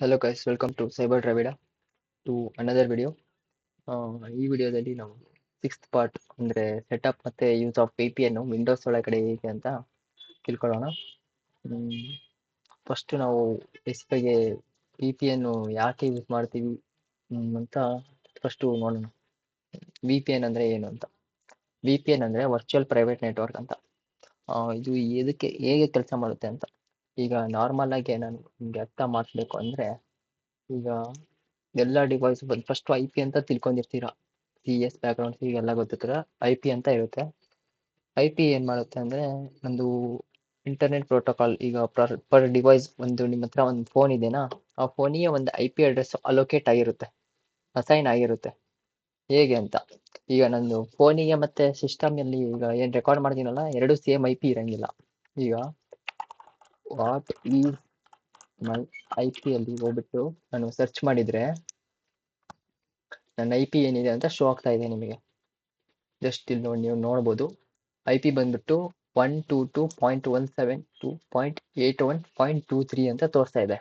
Hello guys welcome to cyber Dravida to another video ಈ ವಿಡಿಯೋದಲ್ಲಿ ನಾವು ಸಿಕ್ಸ್ತ್ ಪಾರ್ಟ್ ಅಂದರೆ ಸೆಟಪ್ ಮತ್ತು ಯೂಸ್ ಆಫ್ ಪಿ ಪಿ ಎನ್ನು ವಿಂಡೋಸ್ ಒಳಗಡೆ ಹೇಗೆ ಅಂತ ತಿಳ್ಕೊಳ್ಳೋಣ. ಫಸ್ಟ್ ನಾವು ಎಸ್ಪಿಗೆ ಪಿ ಎನ್ನು ಯಾಕೆ ಯೂಸ್ ಮಾಡ್ತೀವಿ ಅಂತ ಫಸ್ಟು ನೋಡೋಣ. ವಿ ಪಿ ಎನ್ ಅಂದರೆ ಏನು ಅಂತ? ವಿ ಪಿ ಎನ್ ಅಂದರೆ ವರ್ಚುವಲ್ ಪ್ರೈವೇಟ್ ನೆಟ್ವರ್ಕ್ ಅಂತ. ಇದು ಎದಕ್ಕೆ, ಹೇಗೆ ಕೆಲಸ ಮಾಡುತ್ತೆ ಅಂತ. ಈಗ ನಾರ್ಮಲ್ ಆಗಿ ನಾನು ನಿಮ್ಗೆ ಅರ್ಥ ಮಾಡಬೇಕು ಅಂದ್ರೆ, ಈಗ ಎಲ್ಲ ಡಿವೈಸ್ ಫಸ್ಟ್ ಐ ಪಿ ಅಂತ ತಿಳ್ಕೊಂಡಿರ್ತೀರಾ? ಸಿ ಎಸ್ ಬ್ಯಾಕ್ಗ್ರೌಂಡ್ ಎಲ್ಲ ಗೊತ್ತಿರ್ತೀರ ಐ ಪಿ ಅಂತ ಇರುತ್ತೆ. ಐ ಪಿ ಏನು ಮಾಡುತ್ತೆ ಅಂದರೆ, ಒಂದು ಇಂಟರ್ನೆಟ್ ಪ್ರೋಟೋಕಾಲ್ ಈಗ ಪರ್ ಪರ್ ಡಿವೈಸ್ ಒಂದು ನಿಮ್ಮ ಹತ್ರ ಒಂದು ಫೋನ್ ಇದೆನಾ, ಆ ಫೋನಿಗೆ ಒಂದು ಐ ಪಿ ಅಡ್ರೆಸ್ ಅಲೋಕೇಟ್ ಆಗಿರುತ್ತೆ ಅಸೈನ್ ಆಗಿರುತ್ತೆ. ಹೇಗೆ ಅಂತ? ಈಗ ನಂದು ಫೋನಿಗೆ ಮತ್ತೆ ಸಿಸ್ಟಮ್ನಲ್ಲಿ ಈಗ ಏನು ರೆಕಾರ್ಡ್ ಮಾಡ್ತೀನಲ್ಲ ಎರಡು ಸೇಮ್ ಐ ಪಿ ಇರಂಗಿಲ್ಲ. ಈಗ what is my I P ಅಲ್ಲಿ ಹೋಗ್ಬಿಟ್ಟು ನಾನು ಸರ್ಚ್ ಮಾಡಿದ್ರೆ ನನ್ನ ಐ ಪಿ ಏನಿದೆ ಅಂತ ಶೋ ಆಗ್ತಾ ಇದೆ ನಿಮಗೆ. ಜಸ್ಟ್ ಇಲ್ಲಿ ನೋಡಿ, ನೀವು ನೋಡ್ಬೋದು. ಐ ಪಿ ಬಂದ್ಬಿಟ್ಟು one two two point one seven two point eight one point two three ಅಂತ ತೋರಿಸ್ತಾ ಇದೆ.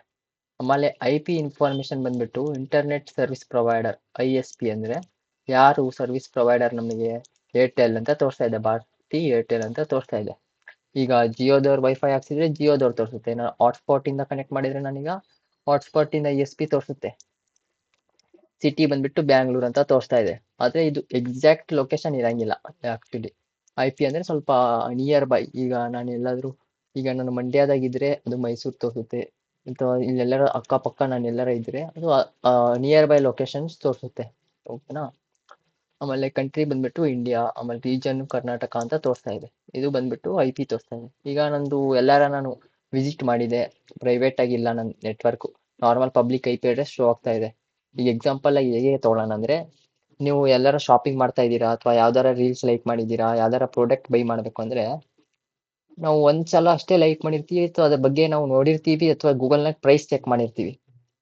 ಆಮೇಲೆ ಐ ಪಿ ಇನ್ಫಾರ್ಮೇಷನ್ ಬಂದ್ಬಿಟ್ಟು internet service provider I S P ಅಂದರೆ ಯಾರು ಸರ್ವಿಸ್ ಪ್ರೊವೈಡರ್ ನಮಗೆ ಏರ್ಟೆಲ್ ಅಂತ ತೋರಿಸ್ತಾ ಇದೆ. ಭಾರತಿ ಏರ್ಟೆಲ್ ಅಂತ ತೋರಿಸ್ತಾ ಇದೆ. ಈಗ ಜಿಯೋದವ್ರು ವೈಫೈ ಹಾಕ್ಸಿದ್ರೆ ಜಿಯೋದವ್ರು ತೋರಿಸುತ್ತೆ. ನಾನು ಹಾಟ್ಸ್ಪಾಟ್ ಇಂದ ಕನೆಕ್ಟ್ ಮಾಡಿದ್ರೆ ನಾನೀಗ ಹಾಟ್ಸ್ಪಾಟ್ ಇಂದ ಎಸ್ ಪಿ ತೋರಿಸುತ್ತೆ. ಸಿಟಿ ಬಂದ್ಬಿಟ್ಟು ಬ್ಯಾಂಗ್ಳೂರ್ ಅಂತ ತೋರಿಸ್ತಾ ಇದೆ. ಆದ್ರೆ ಇದು ಎಕ್ಸಾಕ್ಟ್ ಲೊಕೇಶನ್ ಇರಂಗಿಲ್ಲ ಆ್ಯಕ್ಚುಲಿ ಐ ಪಿ ಅಂದ್ರೆ ಸ್ವಲ್ಪ ನಿಯರ್ ಬೈ ಈಗ ನಾನು ಎಲ್ಲಾದರೂ, ಈಗ ನಾನು ಮಂಡ್ಯದಾಗಿದ್ರೆ ಅದು ಮೈಸೂರು ತೋರಿಸುತ್ತೆ. ಅಥವಾ ಇಲ್ಲೆಲ್ಲರ ಅಕ್ಕಪಕ್ಕ ನಾನು ಎಲ್ಲರ ಇದ್ದರೆ ಅದು ನಿಯರ್ ಬೈ ಲೊಕೇಶನ್ಸ್ ತೋರಿಸುತ್ತೆ. ಓಕೆನಾ ಆಮೇಲೆ ಕಂಟ್ರಿ ಬಂದ್ಬಿಟ್ಟು ಇಂಡಿಯಾ ಆಮೇಲೆ ರೀಜನ್ ಕರ್ನಾಟಕ ಅಂತ ತೋರಿಸ್ತಾ ಇದೆ. ಇದು ಬಂದ್ಬಿಟ್ಟು ಐ ಪಿ ತೋರಿಸ್ತಾ ಇದೆ. ಈಗ ನಂದು ಎಲ್ಲಾರ ನಾನು ವಿಸಿಟ್ ಮಾಡಿದೆ. ಪ್ರೈವೇಟ್ ಆಗಿಲ್ಲ ನನ್ನ network normal public I P address show ಆಗ್ತಾ ಇದೆ. ಈಗ ಎಕ್ಸಾಂಪಲ್ ಆಗಿ ಹೇಗೆ ತಗೊಳ್ಳೋಣ ಅಂದ್ರೆ, ನೀವು ಎಲ್ಲರ ಶಾಪಿಂಗ್ ಮಾಡ್ತಾ ಇದ್ದೀರಾ ಅಥವಾ ಯಾವ್ದಾರ ರೀಲ್ಸ್ ಲೈಕ್ ಮಾಡಿದ್ದೀರಾ, ಯಾವ್ದಾರ ಪ್ರಾಡಕ್ಟ್ ಬೈ ಮಾಡಬೇಕು ಅಂದ್ರೆ, ನಾವು ಒಂದ್ಸಲ ಅಷ್ಟೇ ಲೈಕ್ ಮಾಡಿರ್ತೀವಿ ಅಥವಾ ಅದ್ರ ಬಗ್ಗೆ ನಾವು ನೋಡಿರ್ತೀವಿ ಅಥವಾ ಗೂಗಲ್ನಾಗ ಪ್ರೈಸ್ ಚೆಕ್ ಮಾಡಿರ್ತೀವಿ.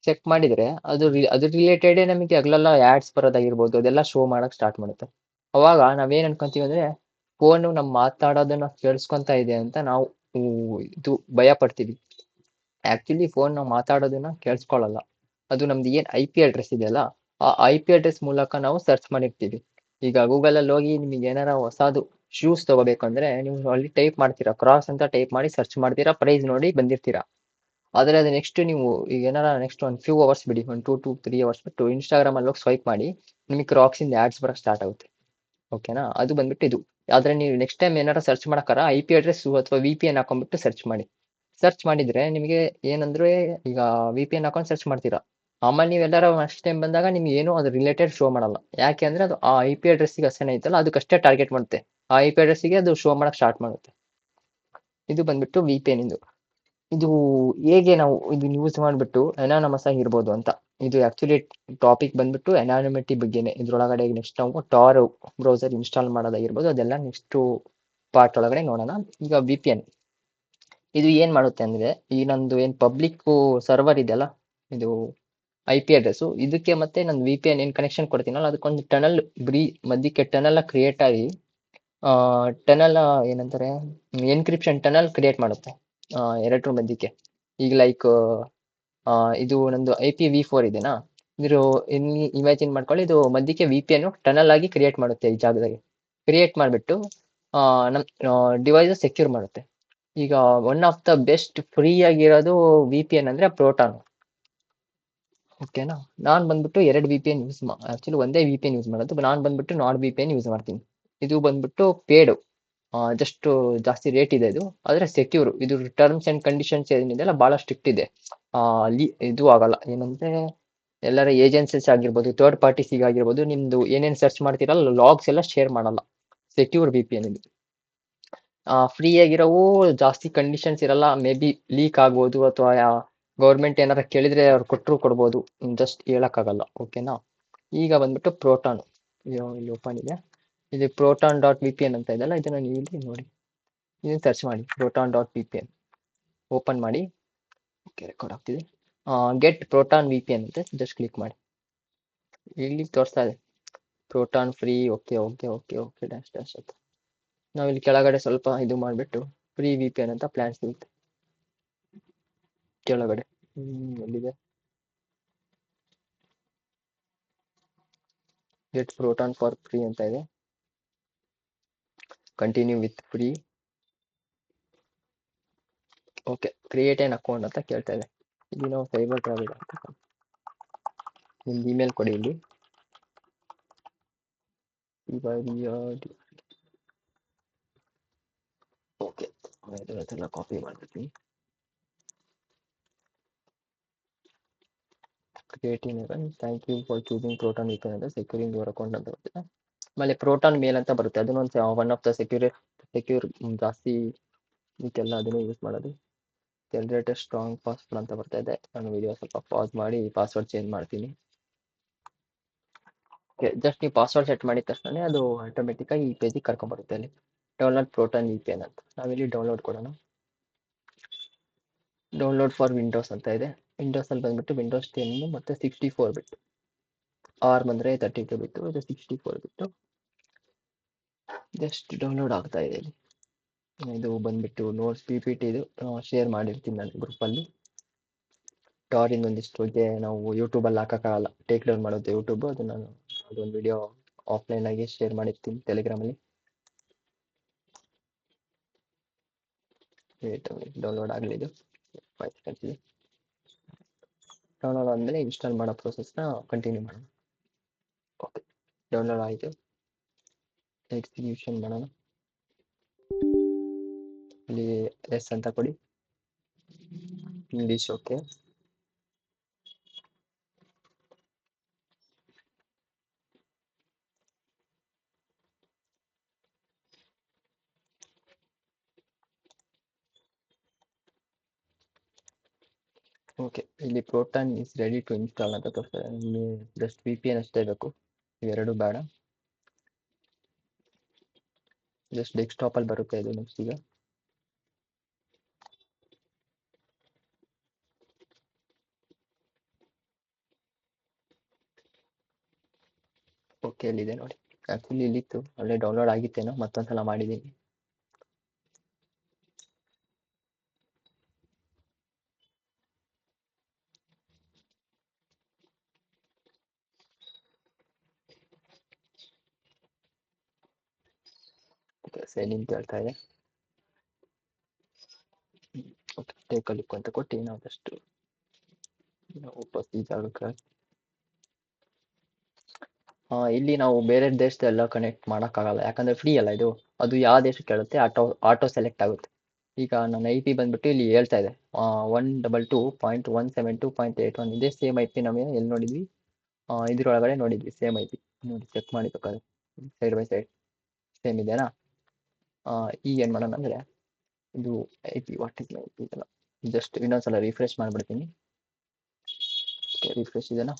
ಚೆಕ್ ಮಾಡಿದ್ರೆ ಅದು ಅದ್ರ ರಿಲೇಟೆಡ್ ನಮಗೆ ಅಗ್ಲೆಲ್ಲ ಆಡ್ಸ್ ಬರೋದಾಗಿರ್ಬೋದು, ಅದೆಲ್ಲ ಶೋ ಮಾಡಕ್ ಸ್ಟಾರ್ಟ್ ಮಾಡುತ್ತೆ. ಅವಾಗ ನಾವೇನು ಅನ್ಕೊಂತೀವಿ ಅಂದ್ರೆ ಫೋನ್ ನಮ್ಮ ಮಾತಾಡೋದನ್ನ ಕೇಳಿಸ್ಕೊಂತ ಇದೆ ಅಂತ ನಾವು ಇದು ಭಯ ಪಡ್ತೀವಿ. ಆಕ್ಚುಲಿ ಫೋನ್ ನಾವು ಮಾತಾಡೋದನ್ನ ಕೇಳಿಸ್ಕೊಳ್ಳಲ್ಲ ಅದು ನಮ್ದು ಏನ್ ಐ ಪಿ ಅಡ್ರೆಸ್ ಇದೆಯಲ್ಲ ಆ ಐ ಪಿ ಅಡ್ರೆಸ್ ಮೂಲಕ ನಾವು ಸರ್ಚ್ ಮಾಡಿರ್ತೀವಿ. ಈಗ ಗೂಗಲ್ ಅಲ್ಲಿ ಹೋಗಿ ನಿಮಗೆ ಏನಾರ ಹೊಸದು ಶೂಸ್ ತಗೋಬೇಕು ಅಂದ್ರೆ ನೀವು ಅಲ್ಲಿ ಟೈಪ್ ಮಾಡ್ತೀರಾ ಕ್ರಾಸ್ ಅಂತ ಟೈಪ್ ಮಾಡಿ ಸರ್ಚ್ ಮಾಡ್ತೀರಾ ಪ್ರೈಸ್ ನೋಡಿ ಬಂದಿರ್ತೀರಾ. ಆದ್ರೆ ಅದು ನೆಕ್ಸ್ಟ್ ನೀವು ಈಗ ಏನಾರ ನೆಕ್ಸ್ಟ್ ಒಂದು ಫ್ಯೂ ಅವರ್ಸ್ ಬಿಡಿ, ಒಂದು ಟೂ ಟು ತ್ರೀ ಅವರ್ಸ್ ಬಿಟ್ಟು ಇನ್ಸ್ಟಾಗ್ರಾಮ್ ಅಲ್ಲಿ ಹೋಗಿ ಸ್ವೈಪ್ ಮಾಡಿ, ನಿಮಗೆ ಕ್ರಾಕ್ಸ್ ಇಂದ ಆಡ್ಸ್ ಬರಕ್ ಸ್ಟಾರ್ಟ್ ಆಗುತ್ತೆ. ಓಕೆನಾ ಅದು ಬಂದ್ಬಿಟ್ಟು ಇದು. ಆದರೆ ನೀವು ನೆಕ್ಸ್ಟ್ ಟೈಮ್ ಏನಾರ ಸರ್ಚ್ ಮಾಡೋಕ್ಕಾರ ಐ ಪಿ ಅಡ್ರೆಸ್ ಅಥವಾ ವಿ ಪಿ ಎನ್ ಹಾಕೊಂಡ್ಬಿಟ್ಟು ಸರ್ಚ್ ಮಾಡಿ. ಸರ್ಚ್ ಮಾಡಿದರೆ ನಿಮಗೆ ಏನಂದ್ರೆ ಈಗ ವಿ ಪಿ ಎನ್ ಹಾಕೊಂಡು ಸರ್ಚ್ ಮಾಡ್ತೀರಾ. ಆಮೇಲೆ ನೀವು ಎಲ್ಲರ ನೆಕ್ಸ್ಟ್ ಟೈಮ್ ಬಂದಾಗ ನಿಮ್ಗೆ ಏನು ಅದು ರಿಲೇಟೆಡ್ ಶೋ ಮಾಡಲ್ಲ. ಯಾಕೆ ಅಂದರೆ ಅದು ಆ ಐ ಪಿ ಅಡ್ರೆಸ್ಸಿಗೆ ಅಷ್ಟೇ ಐತಲ್ಲ ಅದಕ್ಕಷ್ಟೇ ಟಾರ್ಗೆಟ್ ಮಾಡುತ್ತೆ. ಆ ಐ ಪಿ ಅಡ್ರೆಸ್ಸಿಗೆ ಅದು ಶೋ ಮಾಡೋಕ್ಕೆ ಸ್ಟಾರ್ಟ್ ಮಾಡುತ್ತೆ. ಇದು ಬಂದ್ಬಿಟ್ಟು ವಿ ಪಿ ಎನ್ ಇದು. ಇದು ಹೇಗೆ ನಾವು ಇದನ್ನ ಯೂಸ್ ಮಾಡಿಬಿಟ್ಟು ಎನಾನಮಸ್ ಆಗಿರ್ಬೋದು ಅಂತ. ಇದು ಆಕ್ಚುಲಿ ಟಾಪಿಕ್ ಬಂದ್ಬಿಟ್ಟು ಎನಾನಿಮಿಟಿ ಬಗ್ಗೆನೇ. ಇದ್ರೊಳಗಡೆ ನೆಕ್ಸ್ಟ್ ನಾವು ಟಾರ್ ಬ್ರೌಸರ್ ಇನ್ಸ್ಟಾಲ್ ಮಾಡೋದಾಗಿರ್ಬೋದು ಅದೆಲ್ಲ ನೆಕ್ಸ್ಟ್ ಪಾರ್ಟ್ ಒಳಗಡೆ ನೋಡೋಣ. ಈಗ ವಿ ಪಿ ಎನ್ ಇದು ಏನು ಮಾಡುತ್ತೆ ಅಂದ್ರೆ, ಈ ನಂದು ಏನು ಪಬ್ಲಿಕ್ ಸರ್ವರ್ ಇದೆಯಲ್ಲ, ಇದು ಐ ಪಿ ಅಡ್ರೆಸ್ ಇದಕ್ಕೆ ಮತ್ತೆ ನಾನು ವಿ ಪಿ ಎನ್ ಏನು ಕನೆಕ್ಷನ್ ಕೊಡ್ತೀನಲ್ಲ, ಅದಕ್ಕೊಂದು ಟನಲ್ ಬ್ರೀ ಮಧ್ಯಕ್ಕೆ ಟನಲ್ ಕ್ರಿಯೇಟ್ ಆಗಿ ಟನಲ್ ಏನಂತಾರೆ ಎನ್ಕ್ರಿಪ್ಷನ್ ಟನಲ್ ಕ್ರಿಯೇಟ್ ಮಾಡುತ್ತೆ. ಆ, ಎರಡ್ರ ಮಧ್ಯಕ್ಕೆ ಈಗ ಲೈಕ್ ಇದು ನಂದು ಐ ಪಿ ವಿ ಫೋರ್ ಇದೆನಾ? ಇದ್ರ ಇಮ್ಯಾಜಿನ್ ಮಾಡ್ಕೊಳ್ಳಿ ಇದು ಮಧ್ಯಕ್ಕೆ ವಿ ಪಿ ಎನ್ ಟನಲ್ ಆಗಿ ಕ್ರಿಯೇಟ್ ಮಾಡುತ್ತೆ ಈ ಜಾಗದಲ್ಲಿ. ಕ್ರಿಯೇಟ್ ಮಾಡಿಬಿಟ್ಟು ನಮ್ಮ ಡಿವೈಸ್ ಸೆಕ್ಯೂರ್ ಮಾಡುತ್ತೆ. ಈಗ one of the best free ಆಗಿರೋದು ವಿ ಪಿ ಎನ್ ಅಂದರೆ ಪ್ರೋಟಾನ್ ಓಕೆನಾ ನಾನು ಬಂದ್ಬಿಟ್ಟು ಎರಡು ವಿ ಪಿ ಎನ್ ಯೂಸ್ ಮಾ ಆ್ಯಕ್ಚುಲಿ ಒಂದೇ ವಿ ಪಿ ಎನ್ ಯೂಸ್ ಮಾಡೋದು ನಾನು ಬಂದ್ಬಿಟ್ಟು Nord V P N use ಮಾಡ್ತೀನಿ. ಇದು ಬಂದ್ಬಿಟ್ಟು ಪೇಡು ಜಸ್ಟ್ ಜಾಸ್ತಿ ರೇಟ್ ಇದೆ ಇದು. ಆದ್ರೆ ಸೆಕ್ಯೂರ್ ಇದು ಟರ್ಮ್ಸ್ ಅಂಡ್ ಕಂಡೀಷನ್ಸ್ ಏನಿದೆಯಲ್ಲ ಬಹಳ ಸ್ಟ್ರಿಕ್ಟ್ ಇದೆ. ಅಲ್ಲಿ ಇದು ಆಗಲ್ಲ. ಏನಂದರೆ ಎಲ್ಲರ ಏಜೆನ್ಸೀಸ್ ಆಗಿರ್ಬೋದು ಥರ್ಡ್ ಪಾರ್ಟೀಸ್ ಆಗಿರ್ಬೋದು, ನಿಮ್ದು ಏನೇನು ಸರ್ಚ್ ಮಾಡ್ತೀರಲ್ಲ ಲಾಗ್ಸ್ ಎಲ್ಲ ಶೇರ್ ಮಾಡಲ್ಲ. ಸೆಕ್ಯೂರ್ ಬಿ ಪಿ ಏನಿದೆ ಫ್ರೀ ಆಗಿರೋವು ಜಾಸ್ತಿ ಕಂಡೀಷನ್ಸ್ ಇರಲ್ಲ. ಮೇ ಬಿ ಲೀಕ್ ಆಗ್ಬೋದು ಅಥವಾ ಗೌರ್ಮೆಂಟ್ ಏನಾರ ಕೇಳಿದ್ರೆ ಅವ್ರು ಕೊಟ್ಟರು ಕೊಡ್ಬೋದು. ಜಸ್ಟ್ ಹೇಳೋಕ್ಕಾಗಲ್ಲ. ಓಕೆನಾ ಈಗ ಬಂದ್ಬಿಟ್ಟು ಪ್ರೋಟಾನು ಇಲ್ಲಿ ಓಪನ್ ಇದೆ. ಇಲ್ಲಿ Proton dot V P N ಅಂತ ಇದೆಲ್ಲ ಇದನ್ನು ನೀವು ಇಲ್ಲಿ ನೋಡಿ. ಇದನ್ನ ಸರ್ಚ್ ಮಾಡಿ Proton dot V P N open ಮಾಡಿ. ಓಕೆ ರೆಕಾರ್ಡ್ ಆಗ್ತಿದೆ. Get Proton V P N ಅಂತ ಜಸ್ಟ್ ಕ್ಲಿಕ್ ಮಾಡಿ. ಇಲ್ಲಿ ತೋರಿಸ್ತಾ ಇದೆ. Proton free okay okay okay okay dash dash ಅಂತ. ನಾವು ಇಲ್ಲಿ ಕೆಳಗಡೆ ಸ್ವಲ್ಪ ಇದು ಮಾಡಿಬಿಟ್ಟು ಫ್ರೀ ವಿ ಪಿ ಎನ್ ಅಂತ ಪ್ಲ್ಯಾನ್ ಸಿಗುತ್ತೆ. ಕೆಳಗಡೆ. ಹ್ಞೂ ಎಲ್ಲಿದೆ? ಗೆಟ್ ಪ್ರೋಟಾನ್ ಫಾರ್ ಫ್ರೀ ಅಂತ ಇದೆ. Continue with free okay create an account ಅಂತ ಕೇಳ್ತಾ ಇದೆ ಇಲ್ಲಿ ನಾವು ಸೈಬರ್ ಟ್ರಾವೆಲ್ ಅಂತ ನಿಮ್ದು ಇಮೇಲ್ ಕೊಡಿ ಇಲ್ಲಿ. ಓಕೆ ಅದೆಲ್ಲ ಕಾಪಿ ಮಾಡ್ತೀನಿ. Creating even thank you for choosing Proton ವಿಕನ್ ಅಂತ ಸೆಕ್ಯೂರಿಂಗ್ ಯುವರ್ ಅಕೌಂಟ್ ಅಂತ ಬರುತ್ತೆ ಆಮೇಲೆ ಪ್ರೋಟಾನ್ ಮೇಲ್ ಅಂತ ಬರುತ್ತೆ. ಅದನ್ನೊಂದು one of the secure secure ಜಾಸ್ತಿ ಇದಕ್ಕೆಲ್ಲ ಅದನ್ನೇ ಯೂಸ್ ಮಾಡೋದು. ಜನರೇಟರ್ ಸ್ಟ್ರಾಂಗ್ ಪಾಸ್ವರ್ಡ್ ಅಂತ ಬರ್ತಾ ಇದೆ. ನಾನು ವಿಡಿಯೋ ಸ್ವಲ್ಪ ಪಾಸ್ ಮಾಡಿ ಪಾಸ್ವರ್ಡ್ ಚೇಂಜ್ ಮಾಡ್ತೀನಿ. ಜಸ್ಟ್ ನೀವು ಪಾಸ್ವರ್ಡ್ ಸೆಟ್ ಮಾಡಿದ ತಕ್ಷಣ ಅದು ಆಟೋಮೆಟಿಕ್ಕಾಗಿ ಈ ಪೇಜಿಗೆ ಕರ್ಕೊಂಡ್ಬರುತ್ತೆ ಅಲ್ಲಿ. Download Proton E P N ಅಂತ. ನಾವಿಲ್ಲಿ ಡೌನ್ಲೋಡ್ ಕೊಡೋಣ. ಡೌನ್ಲೋಡ್ ಫಾರ್ ವಿಂಡೋಸ್ ಅಂತ ಇದೆ. ವಿಂಡೋಸಲ್ಲಿ ಬಂದ್ಬಿಟ್ಟು ವಿಂಡೋಸ್ ಟೆನ್ ಮತ್ತು ಸಿಕ್ಸ್ಟಿ ಫೋರ್ ಬಿಟ್ಟು ಆರ್ ಬಂದರೆ ತರ್ಟಿ ಟು ಬಿಟ್ಟು, ಇದು sixty four bit just download ಆಗ್ತಾ ಇದೆ ಇದು ಬಂದ್ಬಿಟ್ಟು ನೋಟ್ಸ್ ಪಿ ಪಿ ಟಿ ಇದು ಶೇರ್ ಮಾಡಿರ್ತೀನಿ ನಾನು ಗ್ರೂಪಲ್ಲಿ ಟಾರಿಂದ ಒಂದಿಷ್ಟು ಇದೆ ನಾವು ಯೂಟ್ಯೂಬಲ್ಲಿ ಹಾಕೋಕ್ಕಾಗಲ್ಲ ಟೇಕ್ ಡೌನ್ ಮಾಡೋದು ಯೂಟ್ಯೂಬ್ ಅದು ನಾನು ಅದೊಂದು ವಿಡಿಯೋ ಆಫ್ಲೈನ್ ಆಗಿ ಶೇರ್ ಮಾಡಿರ್ತೀನಿ ಟೆಲಿಗ್ರಾಮಲ್ಲಿ ಡೌನ್ಲೋಡ್ ಆಗಲಿ ಇದೆ. ಡೌನ್ಲೋಡ್ ಆದಮೇಲೆ ಇನ್ಸ್ಟಾಲ್ ಮಾಡೋ ಪ್ರೊಸೆಸ್ನ ಕಂಟಿನ್ಯೂ ಮಾಡೋಣ. ಓಕೆ ಡೌನ್ಲೋಡ್ ಆಯಿತು ಎಕ್ಸಿಕ್ಯೂಷನ್ ಮಾಡೋಣ ಇಲ್ಲಿ ಎಸ್ ಅಂತ ಕೊಡಿ ಇಂಗ್ಲೀಷ್ ಓಕೆ ಓಕೆ ಇಲ್ಲಿ Proton is ready to install ಅಂತ ತೋರಿಸ್ತಾರೆ. ನಿಮಗೆ ಜಸ್ಟ್ ವಿ ಪಿ ಎನ್ ಅಷ್ಟೇ ಬೇಕು. ಇವೆರಡು ಬೇಡ. ಜಸ್ಟ್ ಡೆಸ್ಕ್ಟಾಪಲ್ಲಿ ಬರುತ್ತೆ ಇದು ನೆಕ್ಸ್ಟ್ ಈಗ. ಓಕೆ ಅಲ್ಲಿದೆ ನೋಡಿ. ಆ್ಯಕ್ಚುಲಿ ಇಲ್ಲಿತ್ತು ಅಲ್ಲೇ ಡೌನ್ಲೋಡ್ ಆಗಿತ್ತೇನೋ, ಮತ್ತೊಂದ್ಸಲ ಮಾಡಿದ್ದೀನಿ ಓಕೆ ಸೈನ್ ಹೇಳ್ತಾ ಇದೆ ಟೇಕ್ ಲುಕ್ ಅಂತ ಕೊಟ್ಟು ನಾವು ಜಸ್ಟ್ ವಾಪಸ್ ಈ ಜಾಗಕ್ಕೆ ಇಲ್ಲಿ ನಾವು ಬೇರೆ ದೇಶದೆಲ್ಲ ಕನೆಕ್ಟ್ ಮಾಡೋಕ್ಕಾಗಲ್ಲ, ಯಾಕಂದರೆ ಫ್ರೀ ಅಲ್ಲ ಇದು. ಅದು ಯಾವ ದೇಶಕ್ಕೆ ಕೇಳುತ್ತೆ ಆಟೋ ಆಟೋ ಸೆಲೆಕ್ಟ್ ಆಗುತ್ತೆ. ಈಗ ನನ್ನ ಐ ಪಿ ಬಂದ್ಬಿಟ್ಟು ಇಲ್ಲಿ ಹೇಳ್ತಾ ಇದೆ. One double two point one seven two point eight one ಇದೆ ಸೇಮ್ ಐ ಪಿ ನಮಗೆ ಎಲ್ಲಿ ನೋಡಿದ್ವಿ? ಇದ್ರೊಳಗಡೆ ನೋಡಿದ್ವಿ ಸೇಮ್ ಐ ಪಿ ನೋಡಿ ಚೆಕ್ ಮಾಡಿ ಬೇಕಾದ್ರೆ. ಸೈಡ್ ಬೈ ಸೈಡ್ ಸೇಮ್ ಇದೆಯಾ ಈಗ ಏನು ಮಾಡೋಣ ಅಂದರೆ ಇದು I P what is I P ಇದೆಲ್ಲ. ಜಸ್ಟ್ ಇನ್ನೊಂದ್ಸಲ ರಿಫ್ರೆಶ್ ಮಾಡಿಬಿಡ್ತೀನಿ. ಓಕೆ ರಿಫ್ರೆಶ್ ಇದೆನಾ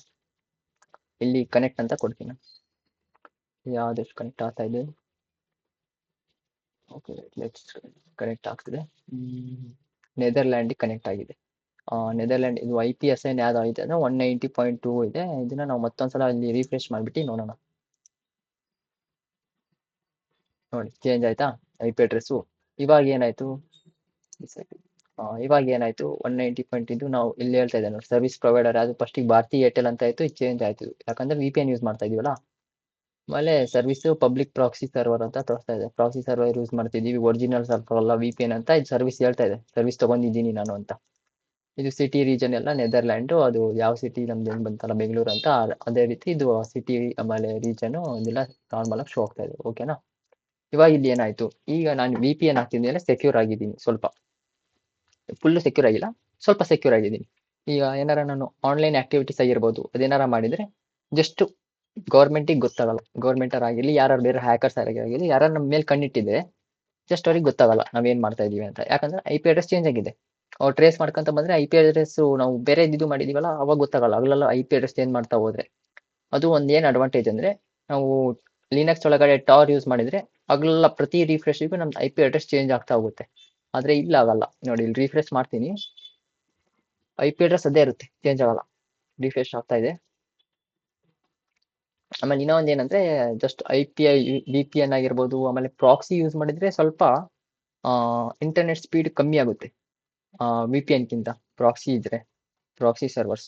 ಇಲ್ಲಿ ಕನೆಕ್ಟ್ ಅಂತ ಕೊಡ್ತೀನಿ. ಯಾವ್ದಷ್ಟು ಕನೆಕ್ಟ್ ಆಗ್ತಾ ಇದೆ? ಓಕೆ ಲೆಟ್ಸ್ ಕನೆಕ್ಟ್ ಆಗ್ತಿದೆ. ನೆದರ್ಲ್ಯಾಂಡಿಗೆ ಕನೆಕ್ಟ್ ಆಗಿದೆ. ನೆದರ್ಲ್ಯಾಂಡ್ ಇದು ಐ ಪಿ ಎಸ್ ಐನ್ ಯಾವ್ದು ಆಗಿದೆ ಅಂದರೆ ಒನ್ ನೈಂಟಿ ಪಾಯಿಂಟ್ ಟೂ ಇದೆ. ಇದನ್ನ ನಾವು ಮತ್ತೊಂದ್ಸಲ ಅಲ್ಲಿ ರಿಫ್ರೆಶ್ ಮಾಡಿಬಿಟ್ಟು ನೋಡೋಣ. ನೋಡಿ ಚೇಂಜ್ ಆಯ್ತಾ? ಐ ಪಿ ಅಡ್ರೆಸ್ಸು ಇವಾಗ ಏನಾಯಿತು? ಇವಾಗ ಏನಾಯಿತು? ಒನ್ ನೈಂಟಿ ಪಾಯಿಂಟ್ ಇದು ನಾವು ಇಲ್ಲಿ ಹೇಳ್ತಾ ಇದ್ದೇವೆ ನೋಡಿ ಸರ್ವಿಸ್ ಪ್ರೊವೈಡರ್ ಅದು ಫಸ್ಟಿಗೆ ಭಾರತಿ ಏರ್ಟೆಲ್ ಅಂತ ಆಯಿತು ಚೇಂಜ್ ಆಯಿತು. ಯಾಕಂದ್ರೆ ವಿ ಪಿ ಎನ್ ಯೂಸ್ ಮಾಡ್ತಾ ಇದೀವಲ್ಲ? ಆಮೇಲೆ ಸರ್ವಿಸು ಪಬ್ಲಿಕ್ ಪ್ರಾಕ್ಸಿ ಸರ್ವರ್ ಅಂತ ತೋರಿಸ್ತಾ ಇದೆ. ಪ್ರಾಕ್ಸಿ ಸರ್ವರ್ ಯೂಸ್ ಮಾಡ್ತಿದ್ದೀವಿ ಒರಿಜಿನಲ್ ಸರ್ವರ್ ಅಲ್ಲ ವಿ ಪಿ ಎನ್ ಅಂತ ಇದು ಸರ್ವಿಸ್ ಹೇಳ್ತಾ ಇದೆ. ಸರ್ವಿಸ್ ತೊಗೊಂಡಿದ್ದೀನಿ ನಾನು ಅಂತ. ಇದು ಸಿಟಿ ರೀಜನ್ ಎಲ್ಲ ನೆದರ್ಲ್ಯಾಂಡು ಅದು ಯಾವ ಸಿಟಿ ನಮ್ದು ಏನು ಬಂತಲ್ಲ ಬೆಂಗಳೂರು ಅಂತ, ಅದೇ ರೀತಿ ಇದು ಸಿಟಿ ಆಮೇಲೆ ರೀಜನು ಇದೆಲ್ಲ ನಾರ್ಮಲಾಗಿ ಶೋ ಆಗ್ತಾ ಇದೆ. ಓಕೆನಾ ಇವಾಗ ಇಲ್ಲಿ ಏನಾಯ್ತು ಈಗ ನಾನು ವಿ ಪಿ ಎನ್ ಹಾಕ್ತಿದ್ದೇನೆ ಸೆಕ್ಯೂರ್ ಆಗಿದ್ದೀನಿ. ಸ್ವಲ್ಪ ಫುಲ್ ಸೆಕ್ಯೂರ್ ಆಗಿಲ್ಲ. ಸ್ವಲ್ಪ ಸೆಕ್ಯೂರ್ ಆಗಿದ್ದೀನಿ. ಈಗ ಏನಾರ ನಾನು ಆನ್ಲೈನ್ ಆಕ್ಟಿವಿಟೀಸ್ ಆಗಿರ್ಬೋದು, ಅದೇನಾರ ಮಾಡಿದ್ರೆ ಜಸ್ಟ್ ಗೌರ್ಮೆಂಟಿಗೆ ಗೊತ್ತಾಗಲ್ಲ. ಗೌರ್ಮೆಂಟರ್ ಆಗಿರಲಿ ಯಾರು ಬೇರೆ ಹ್ಯಾಕರ್ಸ್ ಆಗಿರಲಿ ಯಾರು ನಮ್ಮ ಮೇಲೆ ಕಣ್ಣಿಟ್ಟಿದೆ ಜಸ್ಟ್ ಅವ್ರಿಗೆ ಗೊತ್ತಾಗಲ್ಲ ಏನು ಮಾಡ್ತಾ ಇದೀವಿ ಅಂತ. ಯಾಕಂದ್ರೆ ಐ ಪಿ ಅಡ್ರೆಸ್ ಚೇಂಜ್ ಆಗಿದೆ. ಅವ್ರು ಟ್ರೇಸ್ ಮಾಡ್ಕೊಂತ ಬಂದ್ರೆ ಐ ಪಿ ಅಡ್ರೆಸ್ ನಾವು ಬೇರೆ ಇದು ಮಾಡಿದೀವಲ್ಲ, ಅವಾಗ ಗೊತ್ತಾಗಲ್ಲ. ಅಲ್ಲೆಲ್ಲ ಐ ಪಿ ಅಡ್ರೆಸ್ ಚೇಂಜ್ ಮಾಡ್ತಾ ಹೋದ್ರೆ. ಅದು ಒಂದು ಏನು ಅಡ್ವಾಂಟೇಜ್ ಅಂದ್ರೆ ನಾವು ಲಿನಕ್ಸ್ ಒಳಗಡೆ ಟಾರ್ ಯೂಸ್ ಮಾಡಿದ್ರೆ ಅಗಲೆಲ್ಲ ಪ್ರತಿ ರಿಫ್ರೆಶ್ಗೂ ನಮ್ದು ಐ ಪಿ ಅಡ್ರೆಸ್ ಚೇಂಜ್ ಆಗ್ತಾ ಹೋಗುತ್ತೆ. ಆದರೆ ಇಲ್ಲ ಆಗಲ್ಲ. ನೋಡಿ, ಇಲ್ಲಿ ರಿಫ್ರೆಶ್ ಮಾಡ್ತೀನಿ. ಐ ಪಿ ಅಡ್ರೆಸ್ ಅದೇ ಇರುತ್ತೆ. ಚೇಂಜ್ ಆಗಲ್ಲ. ರಿಫ್ರೆಶ್ ಆಗ್ತಾ ಇದೆ. ಆಮೇಲೆ ಇನ್ನೊಂದು ಏನಂದ್ರೆ just I P I V P N ಆಗಿರ್ಬೋದು, ಆಮೇಲೆ ಪ್ರಾಕ್ಸಿ ಯೂಸ್ ಮಾಡಿದ್ರೆ ಸ್ವಲ್ಪ ಇಂಟರ್ನೆಟ್ ಸ್ಪೀಡ್ ಕಮ್ಮಿ ಆಗುತ್ತೆ. ವಿ ಪಿ ಎನ್ಗಿಂತ ಪ್ರಾಕ್ಸಿ ಇದ್ರೆ ಪ್ರಾಕ್ಸಿ ಸರ್ವರ್ಸ್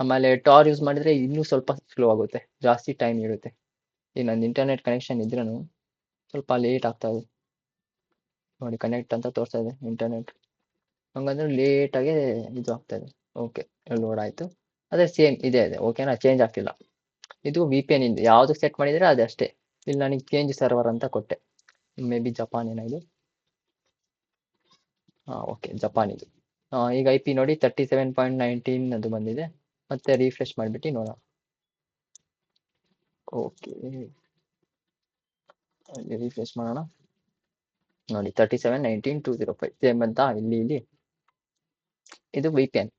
ಆಮೇಲೆ ಟಾರ್ ಯೂಸ್ ಮಾಡಿದ್ರೆ ಇನ್ನೂ ಸ್ವಲ್ಪ ಸ್ಲೋ ಆಗುತ್ತೆ. ಜಾಸ್ತಿ ಟೈಮ್ ಇರುತ್ತೆ. ಈಗ ನಂದು ಇಂಟರ್ನೆಟ್ ಕನೆಕ್ಷನ್ ಇದ್ರೂ ಸ್ವಲ್ಪ ಲೇಟ್ ಆಗ್ತಾ ಇದೆ. ನೋಡಿ ಕನೆಕ್ಟ್ ಅಂತ ತೋರಿಸ್ತಾ ಇದೆ ಇಂಟರ್ನೆಟ್ ಹಂಗಂದ್ರೆ ಲೇಟಾಗಿ ಇದು ಆಗ್ತಾ ಇದೆ. ಓಕೆ ಲೋಡ್ ಆಯಿತು. ಅದೇ ಸೇಮ್ ಇದೆ ಇದೆ. ಓಕೆನಾ ಚೇಂಜ್ ಆಗ್ತಿಲ್ಲ. ಇದು ವಿ ಪಿ ಎನ್ ಇಂದು ಯಾವುದಕ್ಕೆ ಸೆಟ್ ಮಾಡಿದರೆ ಅದೇ ಅಷ್ಟೇ. ಇಲ್ಲಿ ನನಗೆ ಚೇಂಜ್ ಸರ್ವರ್ ಅಂತ ಕೊಟ್ಟೆ. ಮೇ ಬಿ ಜಪಾನ್ ಏನೋ ಇದು. ಹಾಂ ಓಕೆ ಜಪಾನ್ ಇದು. ಈಗ ಐ ಪಿ ನೋಡಿ ತರ್ಟಿ ಸೆವೆನ್ ಪಾಯಿಂಟ್ ನೈನ್ಟೀನ್ ಅದು ಬಂದಿದೆ. ಮತ್ತೆ ರಿಫ್ರೆಶ್ ಮಾಡಿಬಿಟ್ಟು ನೋಡೋಣ. ಓಕೆ ಅಲ್ಲಿ ರಿಫ್ರೆಶ್ ಮಾಡೋಣ ನೋಡಿ thirty seven nineteen two zero five same ಅಂತ ಇಲ್ಲಿ ಇಲ್ಲಿ. ಇದು ವಿ ಪಿ ಎನ್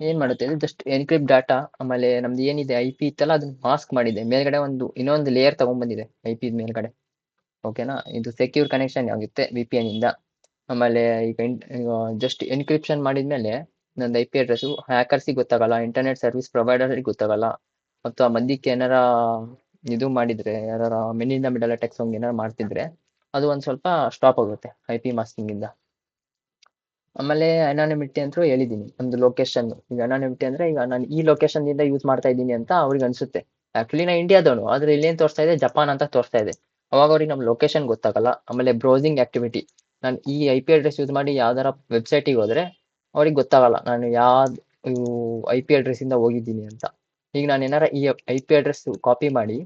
ಏನು ಮಾಡುತ್ತೆ ಇದು ಜಸ್ಟ್ ಎನ್ಕ್ರಿಪ್ಟ್ ಡಾಟಾ ಆಮೇಲೆ ನಮ್ದು ಏನಿದೆ ಐ ಪಿ ಇತ್ತಲ್ಲ, ಅದನ್ನ ಮಾಸ್ಕ್ ಮಾಡಿದೆ. ಮೇಲ್ಗಡೆ ಒಂದು, ಇನ್ನೊಂದು ಲೇಯರ್ ತಗೊಂಡ್ಬಂದಿದೆ ಐ ಪಿ ಮೇಲ್ಗಡೆ. ಓಕೆನಾ ಇದು ಸೆಕ್ಯೂರ್ ಕನೆಕ್ಷನ್ ಆಗುತ್ತೆ ವಿ ಪಿ ಎನ್ ಇಂದ. ಆಮೇಲೆ ಈಗ ಜಸ್ಟ್ ಎನ್ಕ್ರಿಪ್ಷನ್ ಮಾಡಿದ್ಮೇಲೆ, ನಂದು ಐ ಪಿ ಅಡ್ರೆಸ್ಸು ಹ್ಯಾಕರ್ಸಿಗೆ ಗೊತ್ತಾಗಲ್ಲ ಇಂಟರ್ನೆಟ್ ಸರ್ವಿಸ್ ಪ್ರೊವೈಡರ್ಗೆ ಗೊತ್ತಾಗಲ್ಲ. ಆ ಮಧ್ಯಕ್ಕೆ ಏನಾರ ಇದು ಮಾಡಿದ್ರೆ ಯಾರ ಮೆನಿಂದ ಮಿಡಲ್ ಅಟ್ಯಾಕ್ ಹಂಗೆ ಏನಾರು ಮಾಡ್ತಿದ್ರೆ, ಅದು ಒಂದು ಸ್ವಲ್ಪ ಸ್ಟಾಪ್ ಆಗುತ್ತೆ ಐ ಪಿ ಮಾಸ್ಕಿಂಗಿಂದ ಆಮೇಲೆ ಅನಾನಿಮಿಟಿ ಅಂತೂ ಹೇಳಿದ್ದೀನಿ ಒಂದು ಲೊಕೇಶನ್ ಈಗ ಅನಾನಿಮಿಟಿ ಅಂದ್ರೆ ಈಗ ನಾನು ಈ ಲೊಕೇಶನ್ನಿಂದ ಯೂಸ್ ಮಾಡ್ತಾ ಇದ್ದೀನಿ ಅಂತ ಅವ್ರಿಗೆ ಅನ್ಸುತ್ತೆ. ಆಕ್ಚುಲಿ ನಾ ಇಂಡಿಯಾದವನು ಆದರೆ ಇಲ್ಲೇನು ತೋರಿಸ್ತಾ ಇದೆ? ಜಪಾನ್ ಅಂತ ತೋರಿಸ್ತಾ ಇದೆ. ಅವಾಗ ಅವ್ರಿಗೆ ನಮ್ಮ ಲೊಕೇಶನ್ ಗೊತ್ತಾಗಲ್ಲ. ಆಮೇಲೆ ಬ್ರೌಸಿಂಗ್ ಆಕ್ಟಿವಿಟಿ ನಾನು ಈ ಐ ಪಿ ಅಡ್ರೆಸ್ ಯೂಸ್ ಮಾಡಿ ಯಾವ್ದಾರ ವೆಬ್ಸೈಟಿಗೆ ಹೋದ್ರೆ ಅವ್ರಿಗೆ ಗೊತ್ತಾಗಲ್ಲ, ನಾನು ಯಾವ್ದು ಐ ಪಿ ಅಡ್ರೆಸ್ಸಿಂದ ಹೋಗಿದ್ದೀನಿ ಅಂತ. ಈಗ ನಾನು ಏನಾರ ಈ ಐ ಪಿ ಅಡ್ರೆಸ್ ಕಾಪಿ ಮಾಡಿ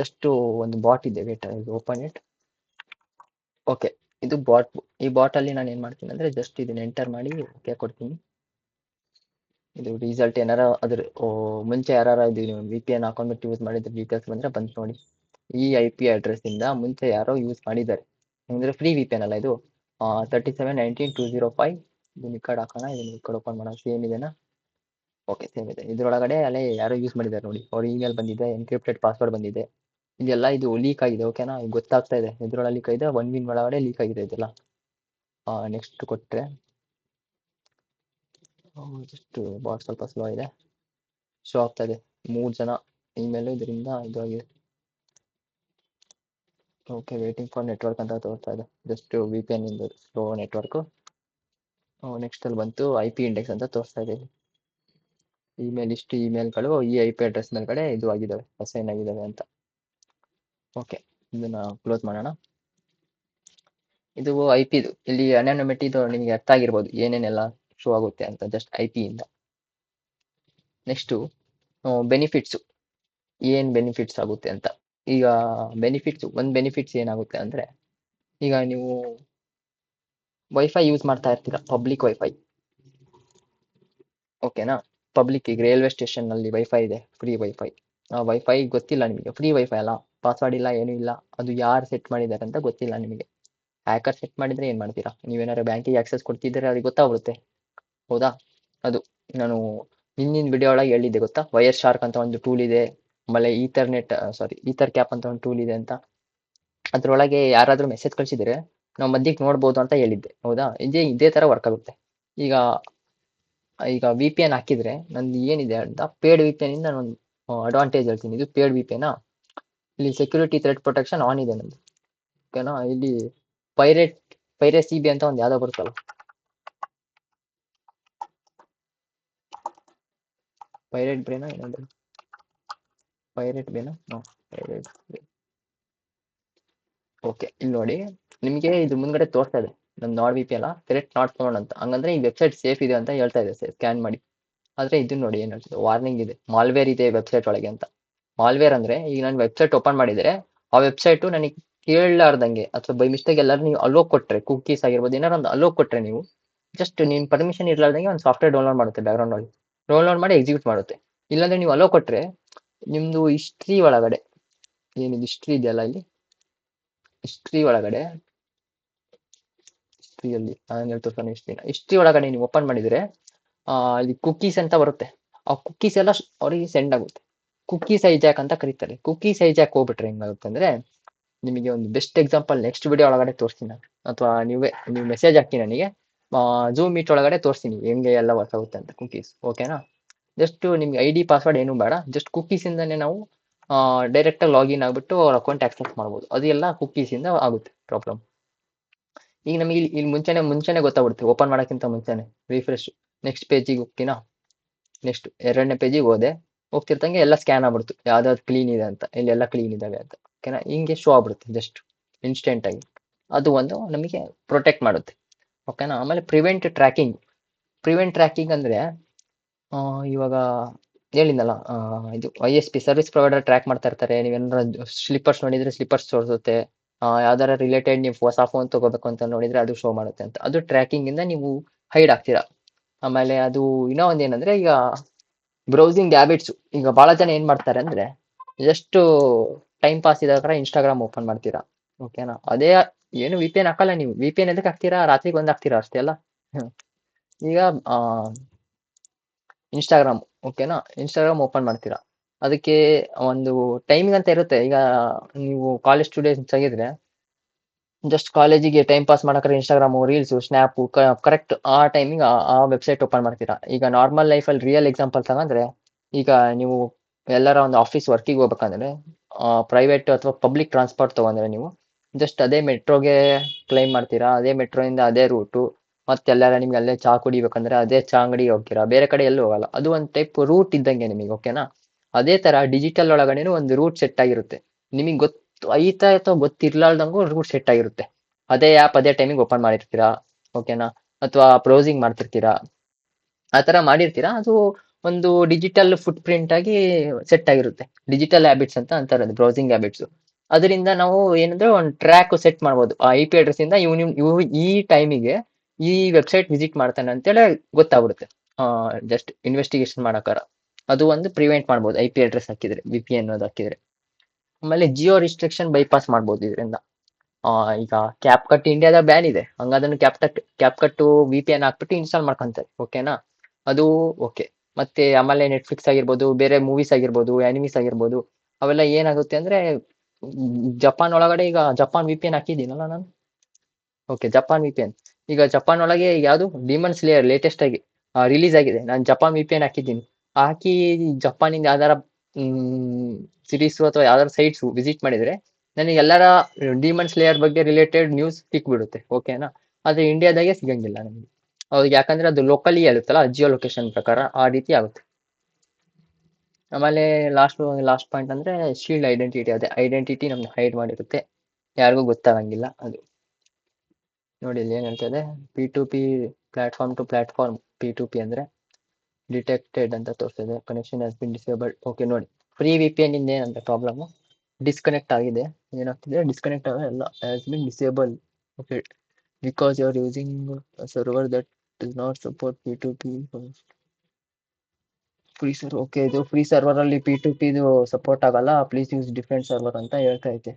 ಜಸ್ಟು ಒಂದು ಬಾಟ್ ಇದೆ ವೇಟ್ ಓಪನ್ ಇಟ್ ಓಕೆ ಇದು ಬಾಟ್ ಈ ಬಾಟಲ್ಲಿ ನಾನು ಏನು ಮಾಡ್ತೀನಿ ಅಂದರೆ ಜಸ್ಟ್ ಇದನ್ನ ಎಂಟರ್ ಮಾಡಿ ಓಕೆ ಕೊಡ್ತೀನಿ. ಇದು ರಿಸಲ್ಟ್ ಏನಾರ ಅದ್ರ ಮುಂಚೆ ಯಾರು ಇದು ವಿ ಪಿ ಎನ್ ಹಾಕೊಂಡ್ಬಿಟ್ಟು ಯೂಸ್ ಮಾಡಿದ್ರೆ ಡೀಟೇಲ್ಸ್ ಬಂದರೆ ಬಂದು ನೋಡಿ. ಈ ಐ ಪಿ ಅಡ್ರೆಸ್ಸಿಂದ ಮುಂಚೆ ಯಾರೋ ಯೂಸ್ ಮಾಡಿದ್ದಾರೆ. ಅಂದರೆ ಫ್ರೀ ವಿ ಪಿ ಎನ್ ಅಲ್ಲ ಇದು. Thirty seven nineteen two zero five ಇದನ್ನ ಈ ಕಡೆ ಹಾಕೋಣ, ಇದನ್ನ ಈ ಕಡೆ ಓಪನ್ ಮಾಡೋಣ ಸೇಮ್ ಇದೆನಾ ಓಕೆ ಸೇಮ್ ಇದೆ. ಇದರೊಳಗಡೆ ಅಲ್ಲೇ ಯಾರೋ ಯೂಸ್ ಮಾಡಿದ್ದಾರೆ ನೋಡಿ. ಅವ್ರ ಇಮೇಲ್ ಬಂದಿದೆ ಎನ್ಕ್ರಿಪ್ಟೆಡ್ ಪಾಸ್ವರ್ಡ್ ಬಂದಿದೆ. ಇದೆಲ್ಲ ಇದು ಲೀಕ್ ಆಗಿದೆ ಓಕೆನಾ ಗೊತ್ತಾಗ್ತಾ ಇದೆ. ಇದರೊಳಗೆ ಲೀಕ್ ಆಗಿದೆ ಒನ್ ವಿನ್ ಒಳಗಡೆ ಲೀಕ್ ಆಗಿದೆ ಇದೆಲ್ಲ. ನೆಕ್ಸ್ಟ್ ಕೊಟ್ಟರೆ ಜಸ್ಟ್ ಬಾಟ್ ಸ್ವಲ್ಪ ಸ್ಲೋ ಇದೆ ಶೋ ಆಗ್ತಾ ಇದೆ. ಮೂರು ಜನ ಇಮೇಲು ಇದರಿಂದ ಇದು ಆಗಿದೆ ಓಕೆ ವೇಟಿಂಗ್ ಫಾರ್ ನೆಟ್ವರ್ಕ್ ಅಂತ ತೋರ್ತಾ ಇದೆ. ಜಸ್ಟ್ ವಿ ಪಿ ಎನ್ ಇಂದು ಸ್ಲೋ ನೆಟ್ವರ್ಕು ನೆಕ್ಸ್ಟ್ ಅಲ್ಲಿ ಬಂತು ಐ ಪಿ ಇಂಡೆಕ್ಸ್ ಅಂತ ತೋರಿಸ್ತಾ ಇದೆ ಇಮೇಲ್ ಇಷ್ಟು ಇಮೇಲ್ಗಳು ಈ ಐ ಪಿ ಅಡ್ರೆಸ್ ಮೇಲ್ಗಡೆ ಇದು ಆಗಿದ್ದಾವೆ ಅಸೈನ್ ಆಗಿದ್ದಾವೆ ಅಂತ. ಓಕೆ ಇದನ್ನ ಕ್ಲೋಸ್ ಮಾಡೋಣ. ಇದು ಐ ಪಿದು ಇಲ್ಲಿ ಅನಾನಮಿಟಿದು ನಿಮಗೆ ಅರ್ಥ ಆಗಿರ್ಬೋದು, ಏನೇನೆಲ್ಲ ಶೋ ಆಗುತ್ತೆ ಅಂತ ಜಸ್ಟ್ ಐ ಪಿ ಇಂದ. ನೆಕ್ಸ್ಟು ಬೆನಿಫಿಟ್ಸು ಏನು ಬೆನಿಫಿಟ್ಸ್ ಆಗುತ್ತೆ ಅಂತ. ಈಗ ಬೆನಿಫಿಟ್ಸ್ ಒಂದು ಬೆನಿಫಿಟ್ಸ್ ಏನಾಗುತ್ತೆ ಅಂದರೆ, ಈಗ ನೀವು ವೈಫೈ ಯೂಸ್ ಮಾಡ್ತಾ ಇರ್ತೀರ ಪಬ್ಲಿಕ್ ವೈಫೈ ಓಕೆನಾ ಪಬ್ಲಿಕ್ ಈಗ ರೈಲ್ವೆ ಸ್ಟೇಷನ್ನಲ್ಲಿ ವೈಫೈ ಇದೆ ಫ್ರೀ ವೈಫೈ ವೈಫೈ ಗೊತ್ತಿಲ್ಲ ನಿಮಗೆ ಫ್ರೀ ವೈಫೈ ಅಲ್ಲ ಪಾಸ್ವರ್ಡ್ ಇಲ್ಲ, ಏನೂ ಇಲ್ಲ, ಅದು ಯಾರು ಸೆಟ್ ಮಾಡಿದ್ದಾರೆ ಅಂತ ಗೊತ್ತಿಲ್ಲ ನಿಮಗೆ. ಹ್ಯಾಕರ್ ಸೆಟ್ ಮಾಡಿದರೆ ಏನು ಮಾಡ್ತೀರಾ? ನೀವೇನಾದ್ರು ಬ್ಯಾಂಕಿಗೆ ಆಕ್ಸೆಸ್ ಕೊಡ್ತಿದ್ರೆ ಅವ್ರಿಗೆ ಗೊತ್ತಾಗ್ಬಿಡುತ್ತೆ. ಹೌದಾ? ಅದು ನಾನು ಹಿಂದಿನ ವಿಡಿಯೋ ಒಳಗೆ ಹೇಳಿದ್ದೆ ಗೊತ್ತಾ? ವೈರ್ ಶಾರ್ಕ್ ಅಂತ ಒಂದು ಟೂಲ್ ಇದೆ, ಆಮೇಲೆ ಈಥರ್ನೆಟ್ ಸಾರಿ ಈಥರ್ ಕ್ಯಾಪ್ ಅಂತ ಒಂದು ಟೂಲ್ ಇದೆ ಅಂತ. ಅದರೊಳಗೆ ಯಾರಾದರೂ ಮೆಸೇಜ್ ಕಳಿಸಿದರೆ ನಾವು ಮಧ್ಯಕ್ಕೆ ನೋಡ್ಬೋದು ಅಂತ ಹೇಳಿದ್ದೆ, ಹೌದಾ? ಇದೇ ಇದೇ ಥರ ವರ್ಕ್ ಆಗುತ್ತೆ. ಈಗ ಈಗ ವಿ ಪಿ ಎನ್ ಹಾಕಿದ್ರೆ ನಂದು ಏನಿದೆ ಅಂತ ಪೇಡ್ ವಿ ಪಿ ಎನ್ ಇಂದ ನಾನು ಅಡ್ವಾಂಟೇಜ್ ಹೇಳ್ತೀನಿ. ಇದು ಪೇಡ್ ವಿ ಪಿ ಎನ್ ಇಲ್ಲಿ ಸೆಕ್ಯೂರಿಟಿ ಥ್ರೆಡ್ ಪ್ರೊಟೆಕ್ಷನ್ ಆನ್ ಇದೆ ನಂದು ಓಕೆನಾ ಇಲ್ಲಿ ಪೈರೇಟ್ ಪೈರೇಟ್ ಸಿ ಬಿ ಅಂತ ಒಂದು ಯಾವ್ದೋ ಬರ್ತಲ್ಲ ಪೈರೇಟ್ ಬ್ರೇನಾ ಏನಾದ್ರು ಪೈರೇಟ್ ಬೇನಾ ಓಕೆ ಇಲ್ಲಿ ನೋಡಿ. ನಿಮಗೆ ಇದು ಮುಂದ್ಗಡೆ ತೋರ್ತಾ ಇದೆ. ನಮ್ಮ ನಾಡ್ ವಿ ಪಿ ಅಲ್ಲ ಕರೆಕ್ಟ್ ನಾಟ್ ಫೋನ್ ಅಂತ. ಹಂಗಂದ್ರೆ ಈ ವೆಬ್ಸೈಟ್ ಸೇಫ್ ಇದೆ ಅಂತ ಹೇಳ್ತಾ ಇದೆ ಸ್ಕ್ಯಾನ್ ಮಾಡಿ. ಆದರೆ ಇದು ನೋಡಿ ಏನು ಹೇಳ್ತದೆ? ವಾರ್ನಿಂಗ್ ಇದೆ. ಮಾಲ್ವೇರ್ ಇದೆ ವೆಬ್ಸೈಟ್ ಒಳಗೆ ಅಂತ. ಮಾಲ್ವೇರ್ ಅಂದರೆ ಈಗ ನಾನು ವೆಬ್ಸೈಟ್ ಓಪನ್ ಮಾಡಿದರೆ, ಆ ವೆಬ್ಸೈಟು ನನಗೆ ಕೇಳಲಾರ್ದಂಗೆ ಅಥವಾ ಬೈ ಮಿಸ್ಟೇಕ್ ಎಲ್ಲರೂ ನೀವು ಅಲೋ ಕೊಟ್ಟರೆ ಕುಕ್ಕೀಸ್ ಆಗಿರ್ಬೋದು, ಏನಾರು ಒಂದು ಅಲೋ ಕೊಟ್ಟರೆ ನೀವು ಜಸ್ಟ್ ನಿಮ್ಮ ಪರ್ಮಿಷನ್ ಇರಲಾರ್ದಂಗೆ ಒಂದು ಸಾಫ್ಟ್ವೇರ್ ಡೌನ್ಲೋಡ್ ಮಾಡುತ್ತೆ ಬ್ಯಾಕ್ಗ್ರೌಂಡ್ ಒಳಗೆ ಡೌನ್ಲೋಡ್ ಮಾಡಿ ಎಕ್ಸಿಕ್ಯೂಟ್ ಮಾಡುತ್ತೆ. ಇಲ್ಲಾಂದ್ರೆ ನೀವು ಅಲೋ ಕೊಟ್ಟರೆ ನಿಮ್ಮದು ಹಿಸ್ಟ್ರಿ ಒಳಗಡೆ, ಏನಿದು ಹಿಸ್ಟ್ರಿ ಇದೆಯಲ್ಲ ಇಲ್ಲಿ? ಹಿಸ್ಟ್ರಿ ಒಳಗಡೆ ಹಿಸ್ಟ್ರಿಯಲ್ಲಿ ನಾನು ಹೇಳ್ತಿರ್ತಾನೆ ಹಿಸ್ಟ್ರಿನ ಹಿಸ್ಟ್ರಿ ಒಳಗಡೆ ನೀವು ಓಪನ್ ಮಾಡಿದರೆ ಇಲ್ಲಿ ಕುಕ್ಕೀಸ್ ಅಂತ ಬರುತ್ತೆ. ಆ ಕುಕ್ಕೀಸ್ ಎಲ್ಲ ಅವ್ರಿಗೆ ಸೆಂಡ್ ಆಗುತ್ತೆ. ಕುಕ್ಕೀಸ್ ಐಜಾಕ್ ಅಂತ ಕರೀತಾರೆ. ಕುಕ್ಕೀಸ್ ಐಜಾಕ್ ಹೋಗ್ಬಿಟ್ರೆ ಹೆಂಗಾಗುತ್ತೆ ಅಂದರೆ ನಿಮಗೆ ಒಂದು ಬೆಸ್ಟ್ ಎಕ್ಸಾಂಪಲ್ ನೆಕ್ಸ್ಟ್ ವಿಡಿಯೋ ಒಳಗಡೆ ತೋರಿಸ್ತೀನಿ ನಾನು. ಅಥವಾ ನೀವೇ, ನೀವು ಮೆಸೇಜ್ ಹಾಕಿ ನನಗೆ. ಜೂಮ್ ಮೀಟ್ ಒಳಗಡೆ ತೋರಿಸ್ತೀನಿ ಹೆಂಗೆ ಎಲ್ಲ ವರ್ಕ್ ಆಗುತ್ತೆ ಅಂತ ಕುಕ್ಕೀಸ್ ಓಕೆನಾ ಜಸ್ಟ್ ನಿಮ್ಗೆ ಐ ಡಿ ಪಾಸ್ವರ್ಡ್ ಏನೂ ಬೇಡ. ಜಸ್ಟ್ ಕುಕ್ಕೀಸಿಂದನೇ ನಾವು ಡೈರೆಕ್ಟಾಗಿ ಲಾಗಿನ್ ಆಗಿಬಿಟ್ಟು ಅವ್ರ ಅಕೌಂಟ್ ಆಕ್ಸೆಸ್ ಮಾಡ್ಬೋದು. ಅದು ಎಲ್ಲ ಕುಕ್ಕೀಸಿಂದ ಆಗುತ್ತೆ. ಪ್ರಾಬ್ಲಮ್ ಈಗ ನಮಗೆ ಇಲ್ಲಿ ಇಲ್ಲಿ ಮುಂಚೆನೆ ಮುಂಚೆನೆ ಗೊತ್ತಾಗ್ಬಿಡುತ್ತೆ ಓಪನ್ ಮಾಡೋಕ್ಕಿಂತ ಮುಂಚೆನೆ ರಿಫ್ರೆಶ್ ನೆಕ್ಸ್ಟ್ ಪೇಜಿಗೆ ಹೋಗ್ತೀನಾ? ನೆಕ್ಸ್ಟ್ ಎರಡನೇ ಪೇಜಿಗೆ ಹೋದೆ, ಹೋಗ್ತಿರ್ತಂಗೆ ಎಲ್ಲ ಸ್ಕ್ಯಾನ್ ಆಗ್ಬಿಡ್ತು ಯಾವ್ದಾವ್ದು ಕ್ಲೀನ್ ಇದೆ ಅಂತ, ಇಲ್ಲೆಲ್ಲ ಕ್ಲೀನ್ ಇದ್ದಾವೆ ಅಂತ ಓಕೆನಾ ಹಿಂಗೆ ಶೋ ಆಗ್ಬಿಡುತ್ತೆ ಜಸ್ಟ್ ಇನ್ಸ್ಟೆಂಟ್ ಆಗಿ. ಅದು ಒಂದು ನಮಗೆ ಪ್ರೊಟೆಕ್ಟ್ ಮಾಡುತ್ತೆ ಓಕೆನಾ ಆಮೇಲೆ ಪ್ರಿವೆಂಟ್ ಟ್ರ್ಯಾಕಿಂಗ್ ಪ್ರಿವೆಂಟ್ ಟ್ರ್ಯಾಕಿಂಗ್ ಅಂದರೆ ಇವಾಗ ಹೇಳಿದ್ನಲ್ಲ ಇದು I S P service provider track ಮಾಡ್ತಾ ಇರ್ತಾರೆ ನೀವೇನಾರ ಸ್ಲಿಪ್ಪರ್ಸ್ ನೋಡಿದರೆ ಸ್ಲಿಪ್ಪರ್ಸ್ ತೋರಿಸುತ್ತೆ ಯಾವ್ದಾರ ರಿಲೇಟೆಡ್ ನೀವು ಹೊಸ ಫೋನ್ ತಗೋಬೇಕು ಅಂತ ನೋಡಿದ್ರೆ ಅದು ಶೋ ಮಾಡುತ್ತೆ ಅಂತ. ಅದು ಟ್ರ್ಯಾಕಿಂಗ್ ಇಂದ ನೀವು ಹೈಡ್ ಆಗ್ತೀರಾ. ಆಮೇಲೆ ಅದು ಇನ್ನೂ ಒಂದೇನಂದ್ರೆ ಈಗ ಬ್ರೌಸಿಂಗ್ ಹ್ಯಾಬಿಟ್ಸ್ ಈಗ ಬಹಳ ಜನ ಏನ್ ಮಾಡ್ತಾರೆ ಅಂದ್ರೆ ಜಸ್ಟ್ ಟೈಮ್ ಪಾಸ್ ಇದಾಗ ಇನ್ಸ್ಟಾಗ್ರಾಮ್ ಓಪನ್ ಮಾಡ್ತೀರಾ. ಓಕೆನಾ ಅದೇ ಏನು ವಿ ಪಿ ಎನ್ ಹಾಕಲ್ಲ ನೀವು. ವಿ ಪಿ ಎನ್ ಎದಕ್ಕೆ ಹಾಕ್ತೀರಾ? ರಾತ್ರಿಗೆ ಒಂದು ಹಾಕ್ತೀರಾ ಅಷ್ಟೇ ಅಲ್ಲ? ಈಗ ಇನ್ಸ್ಟಾಗ್ರಾಮ್ ಓಕೆನಾ ಇನ್ಸ್ಟಾಗ್ರಾಮ್ ಓಪನ್ ಮಾಡ್ತೀರಾ. ಅದಕ್ಕೆ ಒಂದು ಟೈಮಿಂಗ್ ಅಂತ ಇರುತ್ತೆ. ಈಗ ನೀವು ಕಾಲೇಜ್ ಸ್ಟೂಡೆಂಟ್ಸ್ ಆಗಿದ್ರೆ ಜಸ್ಟ್ ಕಾಲೇಜಿಗೆ ಟೈಮ್ ಪಾಸ್ ಮಾಡಕ್ರೆ ಇನ್ಸ್ಟಾಗ್ರಾಮು ರೀಲ್ಸು ಸ್ನ್ಯಾಪು ಕರೆಕ್ಟ್ ಆ ಟೈಮಿಂಗ್ ಆ ವೆಬ್ಸೈಟ್ ಓಪನ್ ಮಾಡ್ತೀರಾ. ಈಗ ನಾರ್ಮಲ್ ಲೈಫಲ್ಲಿ ರಿಯಲ್ ಎಕ್ಸಾಂಪಲ್ ತಗೊಂಡ್ರೆ ಈಗ ನೀವು ಎಲ್ಲರ ಒಂದು ಆಫೀಸ್ ವರ್ಕಿಗೆ ಹೋಗ್ಬೇಕಂದ್ರೆ ಪ್ರೈವೇಟ್ ಅಥವಾ ಪಬ್ಲಿಕ್ ಟ್ರಾನ್ಸ್ಪೋರ್ಟ್ ತಗೊಂಡ್ರೆ ನೀವು ಜಸ್ಟ್ ಅದೇ ಮೆಟ್ರೋಗೆ ಕ್ಲೈಮ್ ಮಾಡ್ತೀರಾ, ಅದೇ ಮೆಟ್ರೋಯಿಂದ ಅದೇ ರೂಟು ಮತ್ತೆಲ್ಲಾರ ನಿಮ್ಗೆ ಅಲ್ಲೇ ಚಾ ಕುಡಿಬೇಕಂದ್ರೆ ಅದೇ ಚಾ ಅಂಗಡಿಗೆ ಹೋಗ್ತೀರಾ. ಬೇರೆ ಕಡೆ ಎಲ್ಲೂ ಹೋಗಲ್ಲ. ಅದು ಒಂದು ಟೈಪ್ ರೂಟ್ ಇದ್ದಂಗೆ ನಿಮಗೆ ಓಕೆನಾ ಅದೇ ತರ ಡಿಜಿಟಲ್ ಒಳಗಡೆನೂ ಒಂದು ರೂಟ್ ಸೆಟ್ ಆಗಿರುತ್ತೆ. ನಿಮಗೆ ಗೊತ್ತು, ಐತಾ ಅಥವಾ ಗೊತ್ತಿರ್ಲಾರ್ದಂಗೂ ರೂಟ್ ಸೆಟ್ ಆಗಿರುತ್ತೆ. ಅದೇ ಆ್ಯಪ್ ಅದೇ ಟೈಮಿಗೆ ಓಪನ್ ಮಾಡಿರ್ತೀರಾ ಓಕೆನಾ ಅಥವಾ ಬ್ರೌಸಿಂಗ್ ಮಾಡ್ತಿರ್ತೀರಾ? ಆ ತರ ಮಾಡಿರ್ತೀರಾ? ಅದು ಒಂದು ಡಿಜಿಟಲ್ ಫುಟ್ ಪ್ರಿಂಟ್ ಆಗಿ ಸೆಟ್ ಆಗಿರುತ್ತೆ. ಡಿಜಿಟಲ್ ಹ್ಯಾಬಿಟ್ಸ್ ಅಂತ ಅಂತಾರೆ ಅದು ಬ್ರೌಸಿಂಗ್ ಹ್ಯಾಬಿಟ್ಸ್ ಅದರಿಂದ ನಾವು ಏನಂದ್ರೆ ಒಂದು ಟ್ರ್ಯಾಕ್ ಸೆಟ್ ಮಾಡ್ಬೋದು. ಆ ಐ ಪಿ ಅಡ್ರೆಸ್ ಇಂದ ಇವ್ ಇವ್ ಈ ಟೈಮಿಗೆ ಈ ವೆಬ್ಸೈಟ್ ವಿಸಿಟ್ ಮಾಡ್ತಾನೆ ಅಂತೇಳಿ ಗೊತ್ತಾಗ್ಬಿಡುತ್ತೆ. ಜಸ್ಟ್ ಇನ್ವೆಸ್ಟಿಗೇಷನ್ ಮಾಡಕಾರ ಅದು ಒಂದು ಪ್ರಿವೆಂಟ್ ಮಾಡ್ಬೋದು ಐ ಪಿ ಅಡ್ರೆಸ್ ಹಾಕಿದ್ರೆ ವಿ ಪಿ ಅನ್ನೋದು ಹಾಕಿದ್ರೆ. ಆಮೇಲೆ ಜಿಯೋ ರಿಸ್ಟ್ರಿಕ್ಷನ್ ಬೈಪಾಸ್ ಮಾಡ್ಬೋದು ಇದರಿಂದ. ಈಗ ಕ್ಯಾಪ್ ಕಟ್ ಇಂಡಿಯಾದ ಬ್ಯಾನ್ ಇದೆ. ಹಂಗಾದನ್ನು CapCut CapCut V P N ಹಾಕ್ಬಿಟ್ಟು ಇನ್ಸ್ಟಾಲ್ ಮಾಡ್ಕೊಂತಾರೆ ಓಕೆನಾ ಅದು ಓಕೆ ಮತ್ತೆ ಆಮೇಲೆ ನೆಟ್ಫ್ಲಿಕ್ಸ್ ಆಗಿರ್ಬೋದು, ಬೇರೆ ಮೂವೀಸ್ ಆಗಿರ್ಬೋದು ಆನಿಮೀಸ್ ಆಗಿರ್ಬೋದು, ಅವೆಲ್ಲ ಏನಾಗುತ್ತೆ ಅಂದ್ರೆ ಜಪಾನ್ ಒಳಗಡೆ ಈಗ ಜಪಾನ್ ವಿ ಪಿ ಎನ್ ಹಾಕಿದ್ದೀನಲ್ಲ ನಾನು? Okay Japan V P N ಈಗ ಜಪಾನ್ ಒಳಗೆ ಯಾವುದು? ಡಿಮನ್ ಸ್ಲೇಯರ್ ಲೇಟೆಸ್ಟ್ ಆಗಿ ರಿಲೀಸ್ ಆಗಿದೆ. ನಾನು ಜಪಾನ್ ವಿ ಪಿ ಎನ್ ಹಾಕಿದ್ದೀನಿ. ಹಾಕಿ ಜಪಾನಿಂದ ಯಾವ್ದಾರ ಅಥವಾ ಯಾವ್ದಾರ ಸೈಟ್ಸ್ ವಿಸಿಟ್ ಮಾಡಿದ್ರೆ ನನಗೆ ಎಲ್ಲರ ಡಿಮನ್ಸ್ ಲೇಯರ್ ಬಗ್ಗೆ ರಿಲೇಟೆಡ್ ನ್ಯೂಸ್ ಸಿಕ್ಬಿಡುತ್ತೆ ಓಕೆನಾ ಆದ್ರೆ ಇಂಡಿಯಾದಾಗೆ ಸಿಗಂಗಿಲ್ಲ ನಮಗೆ ಅವ್ರಿಗೆ ಯಾಕಂದ್ರೆ ಅದು ಲೋಕಲಿ ಹೇಳುತ್ತಲ್ಲ ಜಿಯೋ ಲೊಕೇಶನ್ ಪ್ರಕಾರ ಆ ರೀತಿ ಆಗುತ್ತೆ. ಆಮೇಲೆ ಲಾಸ್ಟ್ ಲಾಸ್ಟ್ ಪಾಯಿಂಟ್ ಅಂದ್ರೆ ಶೀಲ್ಡ್ ಐಡೆಂಟಿಟಿ ಅದೇ ಐಡೆಂಟಿಟಿ ನಮ್ಗೆ ಹೈಡ್ ಮಾಡಿರುತ್ತೆ. ಯಾರಿಗೂ ಗೊತ್ತಾಗಂಗಿಲ್ಲ ಅದು. ನೋಡಿ ಇಲ್ಲಿ ಏನ್ ಹೇಳ್ತದೆ P to P platform to platform P to P ಅಂದ್ರೆ ಡಿಟೆಕ್ಟೆಡ್ ಅಂತ ತೋರಿಸಿದೆ. Connection has been disabled okay ನೋಡಿ. ಫ್ರೀ ವಿ ಪಿ ಎನ್ ಇಂದ ಏನಂತ ಪ್ರಾಬ್ಲಮ್ ಡಿಸ್ಕನೆಕ್ಟ್ ಆಗಿದೆ. ಏನಾಗ್ತಿದೆ? ಡಿಸ್ಕನೆಕ್ಟ್ ಆಗ ಎಲ್ಲ has been disable okay because you are using server that is not support P to P free sir okay ಇದು free server ಅಲ್ಲಿ P to P ಇದು support ಆಗಲ್ಲ. ಪ್ಲೀಸ್ ಯೂಸ್ ಡಿಫ್ರೆಂಟ್ ಸರ್ವರ್ ಅಂತ ಹೇಳ್ತಾ ಐತೆ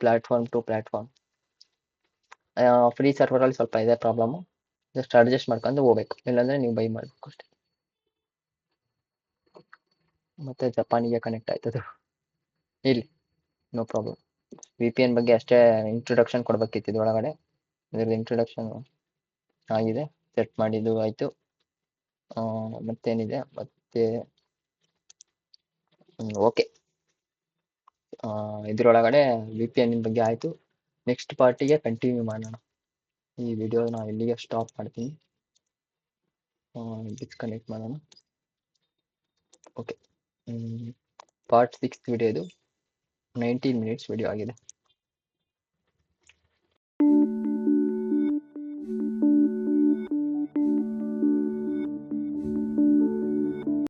platform to platform free server ಅಲ್ಲಿ ಸ್ವಲ್ಪ ಇದೆ ಪ್ರಾಬ್ಲಮ್ ಜಸ್ಟ್ ಅಡ್ಜಸ್ಟ್ ಮಾಡ್ಕೊಂಡು ಹೋಗ್ಬೇಕು. ಇಲ್ಲಾಂದ್ರೆ ನೀವು ಬೈ ಮಾಡ್ಬೇಕು ಅಷ್ಟೇ. ಮತ್ತೆ ಜಪಾನಿಗೆ ಕನೆಕ್ಟ್ ಆಯ್ತದು. ಇಲ್ಲಿ no problem V P N ಬಗ್ಗೆ ಅಷ್ಟೇ ಇಂಟ್ರೊಡಕ್ಷನ್ ಕೊಡ್ಬೇಕಿತ್ತು ಒಳಗಡೆ ಇದ್ರದ್ದು ಇಂಟ್ರೊಡಕ್ಷನ್ ಆಗಿದೆ ಸೆಟ್ ಮಾಡಿದ್ದು ಆಯ್ತು. ಮತ್ತೇನಿದೆ? ಮತ್ತೆ ಓಕೆ ಇದ್ರೊಳಗಡೆ ವಿ ಪಿ ಎನ್ ಬಗ್ಗೆ ಆಯ್ತು. ನೆಕ್ಸ್ಟ್ ಪಾರ್ಟಿಗೆ ಕಂಟಿನ್ಯೂ ಮಾಡೋಣ. ಈ ವಿಡಿಯೋ ವಿಡಿಯೋನ ಇಲ್ಲಿಗೆ ಸ್ಟಾಪ್ ಮಾಡ್ತೀನಿ. ಡಿಸ್ಕನೆಕ್ಟ್ ಮಾಡೋಣ. ಓಕೆ ಪಾರ್ಟ್ ಸಿಕ್ಸ್ ವಿಡಿಯೋ ಇದು. ನೈನ್ಟೀನ್ ಮಿನಿಟ್ಸ್ ವಿಡಿಯೋ ಆಗಿದೆ.